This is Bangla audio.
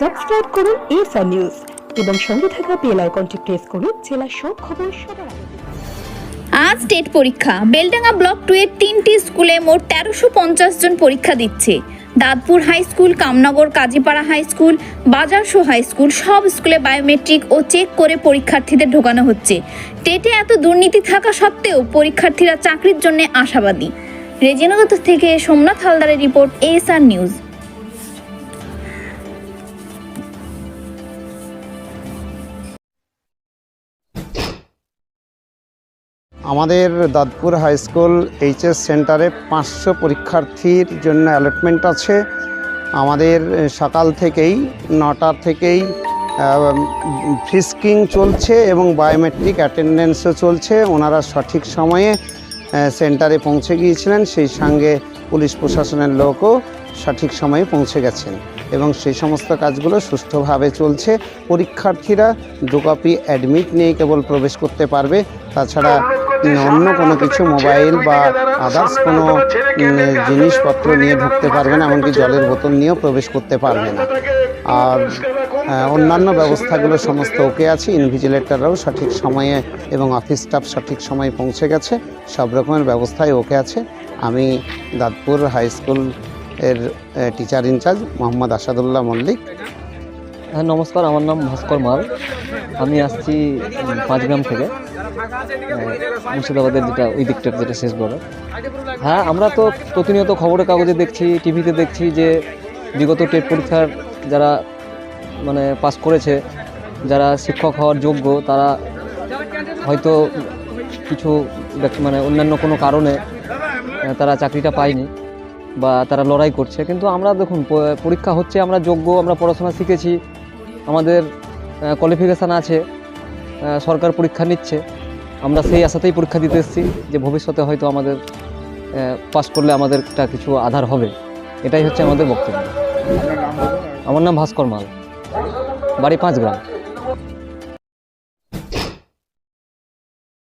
সাবস্ক্রাইব করুন এসআর নিউজ এবং সঙ্গে থাকা বেল আইকনটি প্রেস করুন জেলার সব খবর সবার আগে। আজ টেট পরীক্ষা। বেলডাঙ্গা ব্লক টু এর তিনটি স্কুলে মোট তেরোশো পঞ্চাশ জন পরীক্ষা দিচ্ছে। Dantpur high school Kamnagar, Kazipara high school Bazarsau high school সব স্কুলে বায়োমেট্রিক ও চেক করে পরীক্ষার্থীদের ঢোকানো হচ্ছে। টেটে এত দুর্নীতি থাকা সত্ত্বেও পরীক্ষার্থীরা চাকরির জন্য আশাবাদী। রেজিনগর থেকে সোমনাথ হালদারের রিপোর্ট এএসআর নিউজ আমাদের দাঁতপুর হাই স্কুল এইচএস সেন্টারে পাঁচশো পরীক্ষার্থীর জন্য অ্যালটমেন্ট আছে। আমাদের সকাল থেকেই, নটা থেকেই ফিস্কিং চলছে এবং বায়োমেট্রিক অ্যাটেন্ডেন্সও চলছে। ওনারা সঠিক সময়ে সেন্টারে পৌঁছে গিয়েছিলেন। সেই সঙ্গে পুলিশ প্রশাসনের লোকও সঠিক সময়ে পৌঁছে গেছেন এবং সেই সমস্ত কাজগুলো সুষ্ঠুভাবে চলছে। পরীক্ষার্থীরা দু কপি অ্যাডমিট নিয়ে কেবল প্রবেশ করতে পারবে। তাছাড়া অন্য কোনো কিছু মোবাইল বা আদার্স কোনো জিনিসপত্র নিয়ে ঢুকতে পারবে না এমনকি জলের বোতল নিয়েও প্রবেশ করতে পারবে না। আর অন্যান্য ব্যবস্থাগুলো সমস্ত ওকে আছে ইনভিজিলেটররাও সঠিক সময়ে এবং অফিস স্টাফ সঠিক সময়ে পৌঁছে গেছে সব রকমের ব্যবস্থাই ওকে আছে। আমি দাঁতপুর হাই স্কুলের টিচার ইনচার্জ মোহাম্মদ আসাদুল্লাহ মল্লিক। হ্যাঁ নমস্কার, আমার নাম ভাস্কর মাল। আমি আসছি পাঁচগ্রাম থেকে। মুর্শিদাবাদের যেটা, ওই দিকটার যেটা শেষ বর্ডার হ্যাঁ আমরা তো প্রতিনিয়ত খবরের কাগজে দেখছি, টিভিতে দেখছি যে বিগত টেট পরীক্ষার যারা মানে পাস করেছে, যারা শিক্ষক হওয়ার যোগ্য, তারা হয়তো কিছু মানে অন্যান্য কোনো কারণে তারা চাকরিটা পায়নি। বা তারা লড়াই করছে। কিন্তু আমরা দেখুন পরীক্ষা হচ্ছে, আমরা যোগ্য, আমরা পড়াশোনা শিখেছি, আমাদের কোয়ালিফিকেশান আছে সরকার পরীক্ষা নিচ্ছে। আমরা সেই আশাতেই পরীক্ষা দিতে এসেছি যে ভবিষ্যতে হয়তো আমাদের পাস করলে আমাদের একটা কিছু আধার হবে। এটাই হচ্ছে আমাদের বক্তব্য। আমার নাম ভাস্কর মাল। বাড়ি পাঁচ গ্রাম